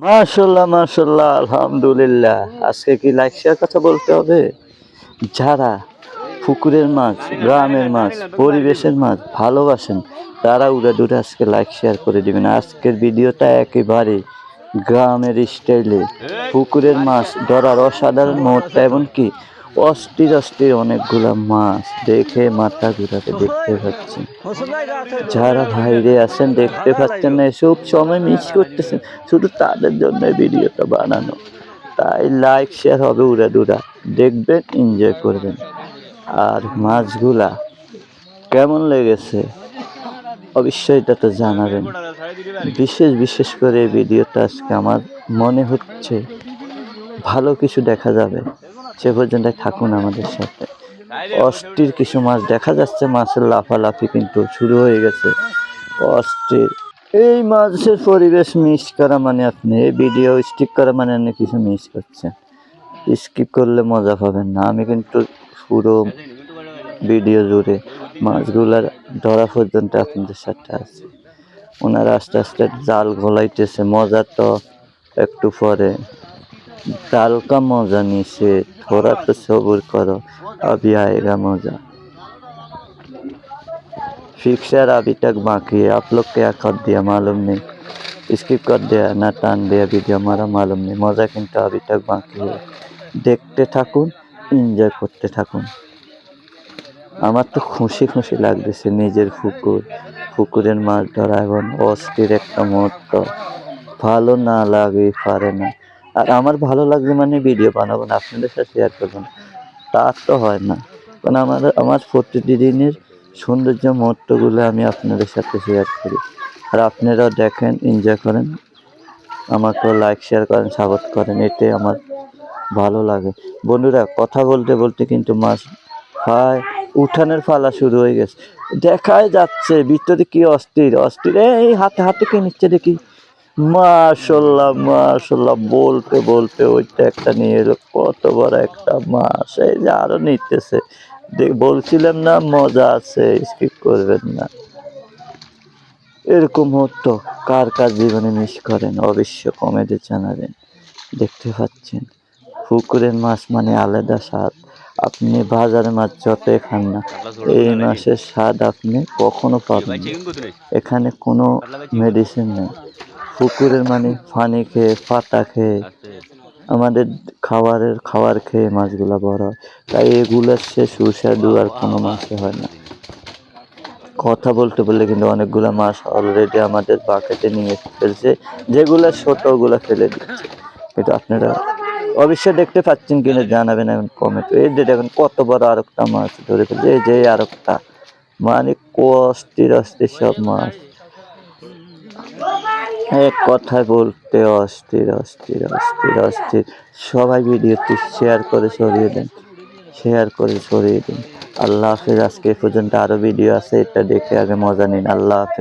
মাশাল্লাহ মাশাল্লাহ আলহামদুলিল্লাহ। আজকে কি লাইক শেয়ার কথা বলতে হবে? যারা পুকুরের মাছ গ্রামের মাছ পরিবেশের মাছ ভালোবাসেন তারা উড়ে দূরে আজকে লাইক শেয়ার করে দেবেন। আজকের ভিডিওটা একেবারে গ্রামের স্টাইলে পুকুরের মাছ ধরার অসাধারণ মুহূর্ত এমনকি অস্থির অস্থির অনেকগুলা মাছ দেখে মাথা ঘুরাতে দেখতে পাচ্ছেন যারা বাইরে আছেন দেখতে পাচ্ছেন না এসব সময় মিস করতেছেন। শুধু তাদের জন্য ভিডিওটা বানানো। তাই লাইক শেয়ার হবে উড়া দুরা। দেখবেন এনজয় করবেন। আর মাছগুলা কেমন লেগেছে? অবশ্যই এটা তো জানাবেন। বিশেষ বিশেষ করে ভিডিওটা আজকে আমার মনে হচ্ছে ভালো কিছু দেখা যাবে। সে পর্যন্ত থাকুন আমাদের সাথে। অস্থির কিছু মাছ দেখা যাচ্ছে, মাছের লাফালাফি কিন্তু শুরু হয়ে গেছে। অস্থির। এই মাছের পরিবেশ মিস করা মানে আপনি, এই ভিডিও স্কিপ করা মানে আপনি কিছু মিস করছেন। স্কিপ করলে মজা পাবেন না। আমি কিন্তু পুরো ভিডিও জুড়ে মাছগুলার ধরা পর্যন্ত আপনাদের সাথে আছে। ওনারা আস্তে আস্তে জাল ঘোলাইতেছে মজা তো একটু পরে। दाल का मौजा नीचे थोड़ा तो सब्र करो अभी आएगा मौजा फिक्सर अभी तक बाकी है आप लोग क्या कर दिया मालूम नहीं स्किप कर दिया ना टान दिया वीडियो हमारा मालूम नहीं मजा কিন্তু अभी तक बाकी है দেখতে থাকুন এনজয় করতে থাকুন আমার তো খুশি খুশি লাগতেছে নিজের পুকুর পুকুরের মাছ ধরা এখন অস্থির একটা মুহূর্ত ভালো না লাগে পারে না আর আমার ভালো লাগবে মানে ভিডিও বানাবো না আপনাদের সাথে শেয়ার করব না তা তো হয় না। কারণ আমার আমার প্রতিদিনের সৌন্দর্য মুহূর্তগুলো আমি আপনাদের সাথে শেয়ার করি। আর আপনারাও দেখেন এনজয় করেন। আমাকেও লাইক শেয়ার করেন সাপোর্ট করেন এতে আমার ভালো লাগে। বন্ধুরা, কথা বলতে বলতে কিন্তু মাছ হয় উঠানের ফালা শুরু হয়ে গেছে। দেখাই যাচ্ছে, ভিতরে কি অস্থির। অস্থির, এই হাতে হাতে কে নিচ্ছে দেখি। মাশাল্লাহ মাশাল্লাহ বলতে বলতে ওইটা একটা নিয়ে এলো কত বড় একটা মাছ এই যে আরও নিতেছে। বলছিলাম না মজা আছে স্কিপ করবেন না। এরকম হতো কার কার জীবনে মিস করেন? অবশ্য কমেডি জানাবেন দেখতে পাচ্ছেন। পুকুরের মাছ মানে আলাদা স্বাদ। আপনি বাজারের মাছ যতই খান না এই মাছের স্বাদ আপনি কখনো পাবেন এখানে কোনো মেডিসিন নেই। পুকুরের মানে পানি খেয়ে পাতা খেয়ে আমাদের খাবারের খাবার খেয়ে মাছগুলো বড় হয়। তাই এগুলোর সে সুস্বাদু আর কোনো মাছে হয় না। কথা বলতে বললে কিন্তু অনেকগুলো মাছ অলরেডি আমাদের বাকেটে নিয়ে ফেলছে। যেগুলো ছোট ওগুলো ফেলে দিচ্ছে। কিন্তু আপনারা অবশ্যই দেখতে পাচ্ছেন কিনা জানাবেন এখন কমেন্ট এই যে দেখেন কত বড় আরেকটা মাছ ধরে ফেলছে। এই যে আরেকটা। মানে অস্থির অস্থির সব মাছ। এক কথায় বলতে অস্থির অস্থির অস্থির অস্থির। সবাই ভিডিওটি শেয়ার করে সরিয়ে দেন শেয়ার করে সরিয়ে দিন। আল্লাহ হাফেজ, আজকে পর্যন্ত আরও ভিডিও আছে, এটা দেখে আগে মজা নিন। আল্লাহ হাফেজ।